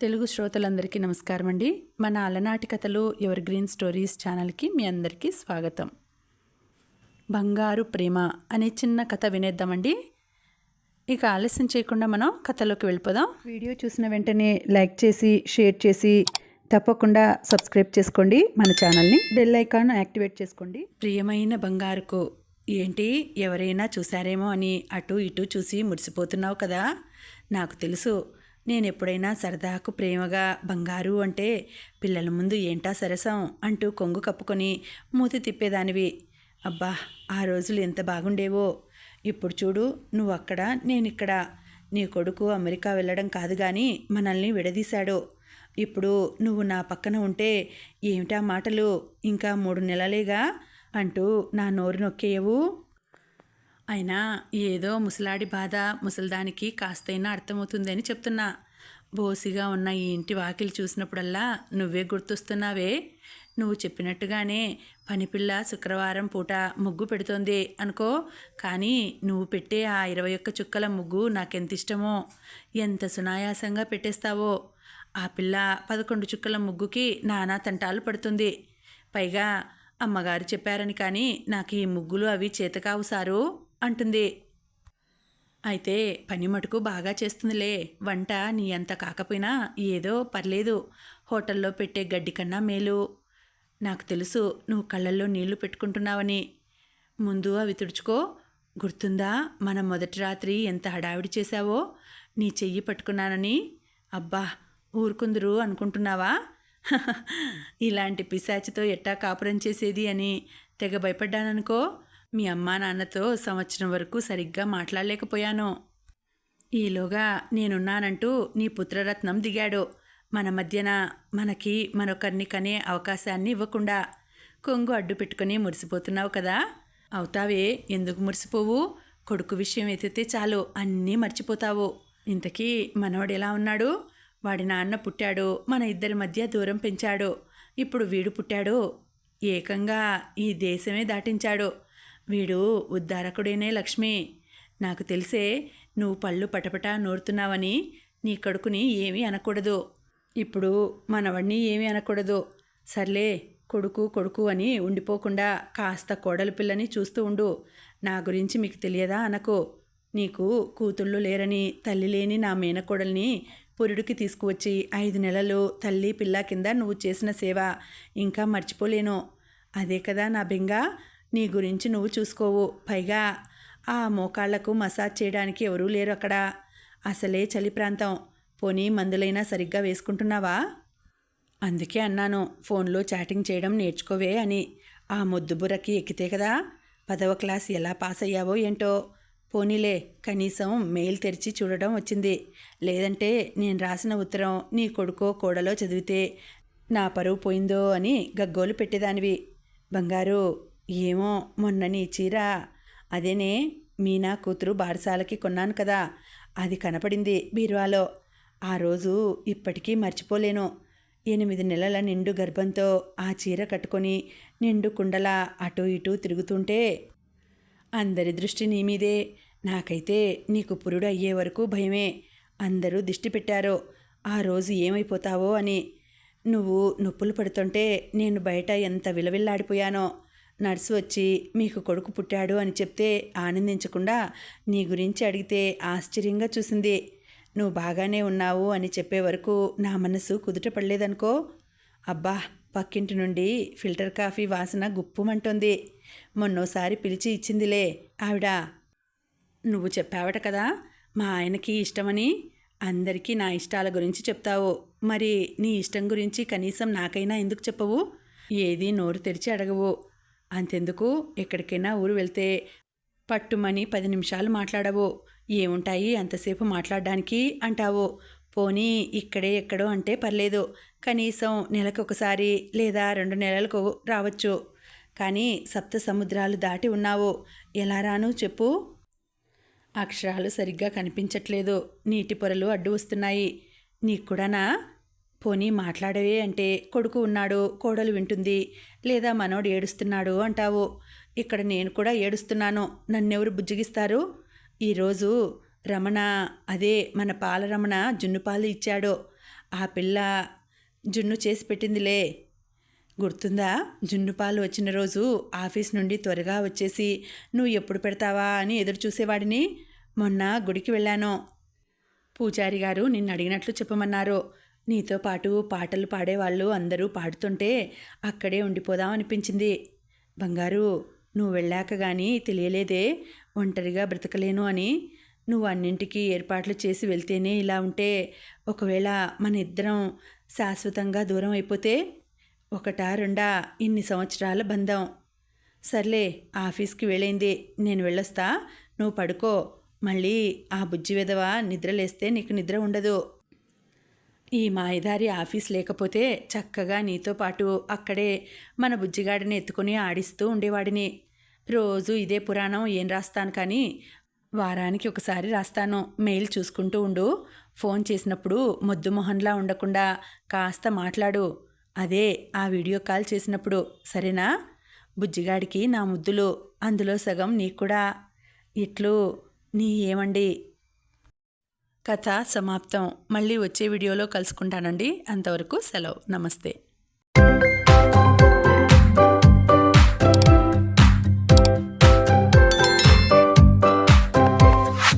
తెలుగు శ్రోతలందరికీ నమస్కారం అండి మన అలనాటి కథలు ఎవర్ గ్రీన్ స్టోరీస్ ఛానల్కి మీ అందరికీ స్వాగతం. బంగారు ప్రేమ అనే చిన్న కథ వినేద్దామండి. ఇక ఆలస్యం చేయకుండా మనం కథలోకి వెళ్ళిపోదాం. వీడియో చూసిన వెంటనే లైక్ చేసి షేర్ చేసి తప్పకుండా సబ్స్క్రైబ్ చేసుకోండి. మన ఛానల్ని బెల్ ఐకాన్ యాక్టివేట్ చేసుకోండి. ప్రియమైన బంగారుకు ఏంటి ఎవరైనా చూసారేమో అని అటు ఇటు చూసి మురిసిపోతున్నావు కదా? నాకు తెలుసు. నేను ఎప్పుడైనా సరదాకు ప్రేమగా బంగారు అంటే పిల్లల ముందు ఏంటా సరసం అంటూ కొంగు కప్పుకొని మూతి తిప్పేదానివి. అబ్బా ఆ రోజులు ఎంత బాగుండేవో. ఇప్పుడు చూడు నువ్వు అక్కడ నేనిక్కడ. నీ కొడుకు అమెరికా వెళ్ళడం కాదు కానీ మనల్ని విడదీశాడు. ఇప్పుడు నువ్వు నా పక్కన ఉంటే ఏమిటా మాటలు? ఇంకా మూడు నెలలేగా? అంటూ నా నోరు నొక్కేయవు. అయినా ఏదో ముసలాడి బాధ ముసలిదానికి కాస్తైనా అర్థమవుతుందని చెప్తున్నా. బోసిగా ఉన్న ఈ ఇంటి వాకిలి చూసినప్పుడల్లా నువ్వే గుర్తొస్తున్నావే. నువ్వు చెప్పినట్టుగానే పనిపిల్ల శుక్రవారం పూట ముగ్గు పెడుతోంది అనుకో. కానీ నువ్వు పెట్టే ఆ ఇరవై ఒక్క చుక్కల ముగ్గు నాకెంత ఇష్టమో? ఎంత సునాయాసంగా పెట్టేస్తావో? ఆ పిల్ల పదకొండు చుక్కల ముగ్గుకి నానా తంటాలు పడుతుంది. పైగా అమ్మగారు చెప్పారని కానీ నాకు ఈ ముగ్గులు అవి చేతకావు సారు. అంటుంది. అయితే పని మటుకు బాగా చేస్తుందిలే. వంట నీ అంత కాకపోయినా ఏదో పర్లేదు. హోటల్లో పెట్టే గడ్డి కన్నా మేలు. నాకు తెలుసు నువ్వు కళ్ళల్లో నీళ్ళు పెట్టుకుంటున్నావని. ముందు అవి తుడుచుకో. గుర్తుందా మనం మొదటి రాత్రి ఎంత హడావిడి చేశావో? నీ చెయ్యి పట్టుకున్నానని. అబ్బా ఊరుకుందరు అనుకుంటున్నావా? ఇలాంటి పిశాచితో ఎట్టా కాపురం చేసేది అని తెగ భయపడ్డాననుకో. మీ అమ్మా నాన్నతో సంవత్సరం వరకు సరిగ్గా మాట్లాడలేకపోయాను. ఈలోగా నేనున్నానంటూ నీ పుత్రరత్నం దిగాడు. మన మధ్యన మనకి మరొకరిని కనే అవకాశాన్ని ఇవ్వకుండా కొంగు అడ్డు పెట్టుకుని మురిసిపోతున్నావు కదా. అవుతావే ఎందుకు మురిసిపోవు? కొడుకు విషయం ఎత్తితే చాలు అన్నీ మర్చిపోతావు. ఇంతకీ మనవడు ఎలా ఉన్నాడు? వాడి నాన్న పుట్టాడు మన ఇద్దరి మధ్య దూరం పెంచాడు. ఇప్పుడు వీడు పుట్టాడు. ఏకంగా ఈ దేశమే దాటించాడు. వీడు ఉద్ధారకుడేనే లక్ష్మి. నాకు తెలిసే నువ్వు పళ్ళు పటపటా నూరుతున్నావని నీ కొడుకుని ఏమీ అనకూడదు. ఇప్పుడు మనవడిని ఏమీ అనకూడదు. సర్లే కొడుకు కొడుకు అని ఉండిపోకుండా కాస్త కోడలి పిల్లని చూస్తూ ఉండు. నా గురించి మీకు తెలియదా అనకు. నీకు కూతుళ్ళు లేరని తల్లి లేని నా మేనకోడల్ని పురుడికి తీసుకువచ్చి ఐదు నెలలు తల్లి పిల్ల కింద నువ్వు చేసిన సేవ. ఇంకా మర్చిపోలేను. అదే కదా నా బెంగ? నీ గురించి నువ్వు చూసుకోవు. పైగా ఆ మోకాళ్ళకు మసాజ్ చేయడానికి ఎవరూ లేరు అక్కడ. అసలే చలి ప్రాంతం. పోనీ మందులైనా సరిగ్గా వేసుకుంటున్నావా? అందుకే అన్నాను. ఫోన్లో చాటింగ్ చేయడం నేర్చుకోవే అని. ఆ ముద్దుబుర్రకి ఎక్కితే కదా? పదవ క్లాస్ ఎలా పాస్ అయ్యావో ఏంటో? పోనీలే కనీసం మెయిల్ తెరిచి చూడడం వచ్చింది. లేదంటే నేను రాసిన ఉత్తరం నీ కొడుకో కోడలో చదివితే నా పరువు పోయిందో అని గగ్గోలు పెట్టేదానివి. బంగారు ఏమో మొన్న నీ చీర అదేనే మీనా కూతురు బారసాలకి కొన్నాను కదా. అది కనపడింది బీరువాలో. ఆ రోజు ఇప్పటికీ మర్చిపోలేను. ఎనిమిది నెలల నిండు గర్భంతో ఆ చీర కట్టుకొని నిండు కుండలా అటు ఇటు తిరుగుతుంటే అందరి దృష్టి నీ మీదే. నాకైతే నీకు పురుడు అయ్యే వరకు భయమే. అందరూ దిష్టి పెట్టారు. ఆ రోజు ఏమైపోతావో అని. నువ్వు నొప్పులు పడుతుంటే నేను బయట ఎంత విలవిల్లాడిపోయానో. నర్సు వచ్చి మీకు కొడుకు పుట్టాడు అని చెప్తే ఆనందించకుండా నీ గురించి అడిగితే ఆశ్చర్యంగా చూసింది. నువ్వు బాగానే ఉన్నావు అని చెప్పే వరకు నా మనసు కుదుట పడలేదనుకో. అబ్బా పక్కింటి నుండి ఫిల్టర్ కాఫీ వాసన గుప్పుమంటుంది. మొన్నోసారి పిలిచి ఇచ్చిందిలే. ఆవిడ నువ్వు చెప్పావట కదా మా ఆయనకి ఇష్టమని. అందరికీ నా ఇష్టాల గురించి చెప్తావు. మరి నీ ఇష్టం గురించి కనీసం నాకైనా ఎందుకు చెప్పవు? ఏది నోరు తెరిచి అడగవు. అంతెందుకు? ఎక్కడికైనా ఊరు వెళ్తే పట్టుమని పది నిమిషాలు మాట్లాడవు. ఏముంటాయి అంతసేపు మాట్లాడడానికి అంటావు. పోనీ ఇక్కడే ఎక్కడో అంటే పర్లేదు. కనీసం నెలకు ఒకసారి లేదా రెండు నెలలకు రావచ్చు. కానీ సప్త సముద్రాలు దాటి ఉన్నావు. ఎలా రాను చెప్పు. అక్షరాలు సరిగ్గా కనిపించట్లేదు. నీటి పొరలు అడ్డు వస్తున్నాయి. నీకు కూడానా పోనీ మాట్లాడవే అంటే కొడుకు ఉన్నాడు కోడలు వింటుంది. లేదా మనోడు ఏడుస్తున్నాడు అంటావు. ఇక్కడ నేను కూడా ఏడుస్తున్నాను. నన్నెవరు బుజ్జగిస్తారు? ఈరోజు రమణ అదే మన పాల రమణ జున్నుపాలు ఇచ్చాడు. ఆ పిల్ల జున్ను చేసి పెట్టిందిలే. గుర్తుందా? జున్ను పాలు వచ్చిన రోజు ఆఫీస్ నుండి త్వరగా వచ్చేసి నువ్వు ఎప్పుడు పెడతావా? అని ఎదురు చూసేవాడిని. మొన్న గుడికి వెళ్ళాను. పూజారి గారు నిన్ను అడిగినట్లు చెప్పమన్నారు. నీతో పాటు పాటలు పాడేవాళ్ళు అందరూ పాడుతుంటే అక్కడే ఉండిపోదాం అనిపించింది. బంగారు నువ్వు వెళ్ళాక కానీ తెలియలేదే ఒంటరిగా బ్రతకలేను అని. నువ్వు అన్నింటికీ ఏర్పాట్లు చేసి వెళ్తేనే ఇలా ఉంటే ఒకవేళ మన ఇద్దరం శాశ్వతంగా దూరం అయిపోతే ఒకటా రెండా ఇన్ని సంవత్సరాల బంధం. సర్లే ఆఫీస్కి వెళ్ళైంది నేను వెళ్ళొస్తా. నువ్వు పడుకో మళ్ళీ ఆ బుజ్జి విధవ నిద్రలేస్తే నీకు నిద్ర ఉండదు. ఈ మాయదారి ఆఫీస్ లేకపోతే చక్కగా నీతో పాటు అక్కడే మన బుజ్జిగాడిని ఎత్తుకుని ఆడిస్తూ ఉండేవాడిని. రోజు ఇదే పురాణం ఏం రాస్తాను కానీ వారానికి ఒకసారి రాస్తాను. మెయిల్ చూసుకుంటూ ఉండు. ఫోన్ చేసినప్పుడు మొద్దు మొహన్లా ఉండకుండా కాస్త మాట్లాడు. అదే ఆ వీడియో కాల్ చేసినప్పుడు. సరేనా? బుజ్జిగాడికి నా ముద్దులు అందులో సగం నీకు కూడా. ఇట్లు నీ ఏమండి? కథ సమాప్తం. మళ్ళీ వచ్చే వీడియోలో కలుసుకుంటానండి. అంతవరకు సెలవు. నమస్తే.